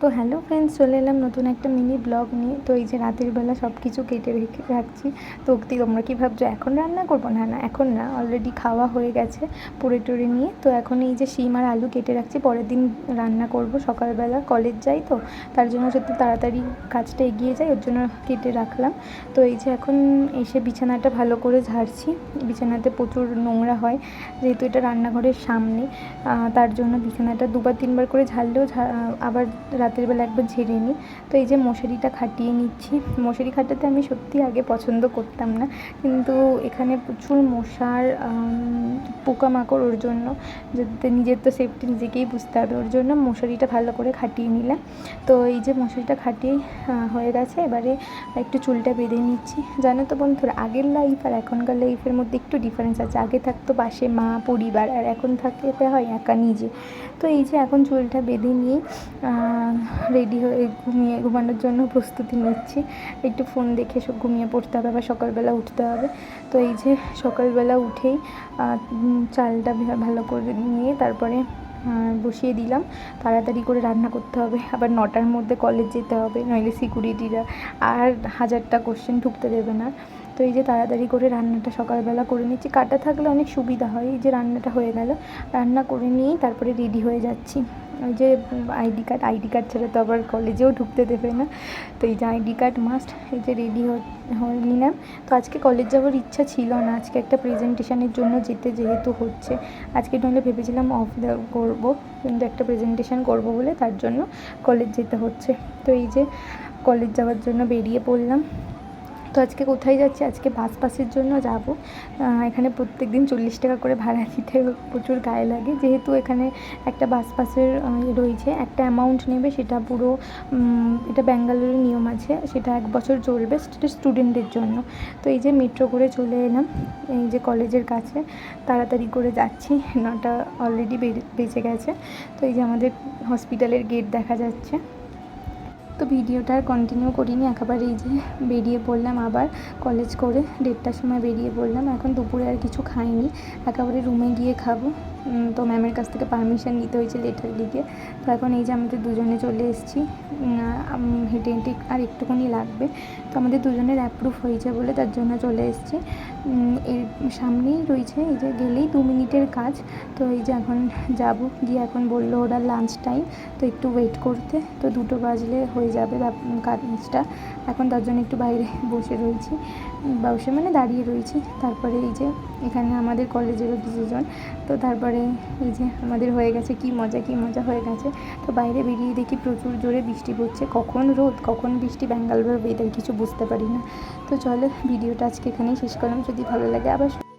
তো hello friends চলে এলাম নতুন একটা মিনি ব্লগ নিয়ে। তো এই যে রাতের বেলা সব কিছু কেটে রেখে রাখছি তো কি তোমরা কি ভাবছ, এখন রান্না করব? না না, এখন না অলরেডি খাওয়া হয়ে গেছে পুরে টুরে নিয়ে। তো এখন এই যে শিম আর আলু কেটে রাখছি, পরের দিন রান্না করব। সকালবেলা কলেজ যাই তো, তার জন্য সত্যি তাড়াতাড়ি কাজটা এগিয়ে যায়, ওর জন্য কেটে রাখলাম। তো এই যে এখন এসে বিছানাটা ভালো করে ঝাড়ছি। বিছানাতে প্রচুর নোংরা হয়, যেহেতু এটা রান্নাঘরের সামনে। তার জন্য বিছানাটা দুবার তিনবার করে ঝাড়লেও আবার রাতের বেলা একবার ঝেড়ে নিই। তো এই যে মশারিটা খাটিয়ে নিচ্ছি। মশারি খাটাতে আমি সত্যি আগে পছন্দ করতাম না। কিন্তু এখানে প্রচুর মশার পোকামাকড় ওর জন্য, যাতে নিজের তো সেফটি নিজেকেই বুঝতে হবে। ওর জন্য মশারিটা ভালো করে খাটিয়ে নিলাম। তো এই যে মশারিটা খাটিয়ে হয়ে গেছে। এবারে একটু চুলটা বেঁধে নিচ্ছি। জানো তো বন্ধুরা, আগের লাইফ আর এখনকার লাইফের মধ্যে একটু ডিফারেন্স আছে। আগে থাকতো পাশে মা, পরিবার, আর এখন থাকতে হয় একা নিজে। তো এই যে এখন চুলটা বেঁধে নিয়ে রেডি হয়ে ঘুমিয়ে, ঘুমানোর জন্য প্রস্তুতি নিচ্ছি। একটু ফোন দেখে সব ঘুমিয়ে পড়তে হবে, আবার সকালবেলা উঠতে হবে। তো এই যে সকালবেলা উঠেই চালটা ভালো করে নিয়ে তারপরে বসিয়ে দিলাম। তাড়াতাড়ি করে রান্না করতে হবে। আবার নটার মধ্যে কলেজ যেতে হবে, নইলে সিকিউরিটিরা আর হাজারটা কোশ্চেন ঢুকতে দেবে না। তো এই যে তাড়াতাড়ি করে রান্নাটা সকালবেলা করে নিচ্ছি। কাটা থাকলে অনেক সুবিধা হয়, এই যে রান্নাটা হয়ে গেল। রান্না করে নিয়েই তারপরে রেডি হয়ে যাচ্ছি। ওই যে আইডি কার্ড আইডি কার্ড ছাড়া তো আবার কলেজেও ঢুকতে দেবে না। তো এই যে আইডি কার্ড মাস্ট এই যে রেডি হয়ে নিলাম। তো আজকে কলেজ যাওয়ার ইচ্ছা ছিল না, আজকে একটা প্রেজেন্টেশনের জন্য যেতে যেহেতু হচ্ছে। আজকে নইলে ভেবেছিলাম অফ করব, কিন্তু একটা প্রেজেন্টেশন করব বলে তার জন্য কলেজ যেতে হচ্ছে। তো এই যে কলেজ যাওয়ার জন্য বেরিয়ে পড়লাম। তো আজকে কোথায় যাচ্ছি? আজকে বাস পাসের জন্য যাব। এখানে প্রত্যেক দিন চল্লিশ টাকা করে ভাড়া দিতে প্রচুর গায়ে লাগে। যেহেতু এখানে একটা বাস পাসের রয়েছে, একটা অ্যামাউন্ট নেবে, সেটা পুরো এটা ব্যাঙ্গালোরের নিয়ম আছে, সেটা এক বছর চলবে, সেটা স্টুডেন্টদের জন্য। তো এই যে মেট্রো করে চলে এলাম, এই যে কলেজের কাছে, তাড়াতাড়ি করে যাচ্ছি, নটা অলরেডি বেঁচে গেছে। তো এই যে আমাদের হসপিটালের গেট দেখা যাচ্ছে। তো ভিডিওটা আর কন্টিনিউ করিনি, একেবারে এই যে বেরিয়ে পড়লাম আবার কলেজ করে দেড়টার সময় বেরিয়ে পড়লাম, এখন দুপুরে আর কিছু খাইনি, একেবারে রুমে গিয়ে খাব। তো ম্যামের কাছ থেকে পারমিশন নিতে হয়েছে লেটার লিখে। তো এখন এই যে আমাদের দুজনে চলে এসেছি হেঁটে হেঁটে আর একটুখানি লাগবে। তো আমাদের দুজনের অ্যাপ্রুভ হয়েছে বলে তার জন্য চলে এসেছি। এর সামনেই রয়েছে এই যে গেলেই দু মিনিটের কাজ। তো এই যে এখন যাব, গিয়ে এখন বলল ওরা লাঞ্চ টাইম তো একটু ওয়েট করতে। তো দুটো বাজলে হয়ে যাবে কাজটা। এখন তার জন্য একটু বাইরে বসে রয়েছি। বসে মানে দাঁড়িয়ে রয়েছি। তারপরে এই যে এখানে আমাদের কলেজেরও কিছুজন তো তারপরে এই যে আমাদের হয়ে গেছে, কি মজা কি মজা হয়ে গেছে। তো বাইরে বেরিয়ে দেখি প্রচুর জোরে বৃষ্টি পড়ছে। কখন রোদ, কখন বৃষ্টি ব্যাঙ্গালোর ওয়েদার কিছু বুঝতে পারি না। তো চলো, ভিডিওটা আজকে এখানেই শেষ করলাম। যদি ভালো লাগে আবার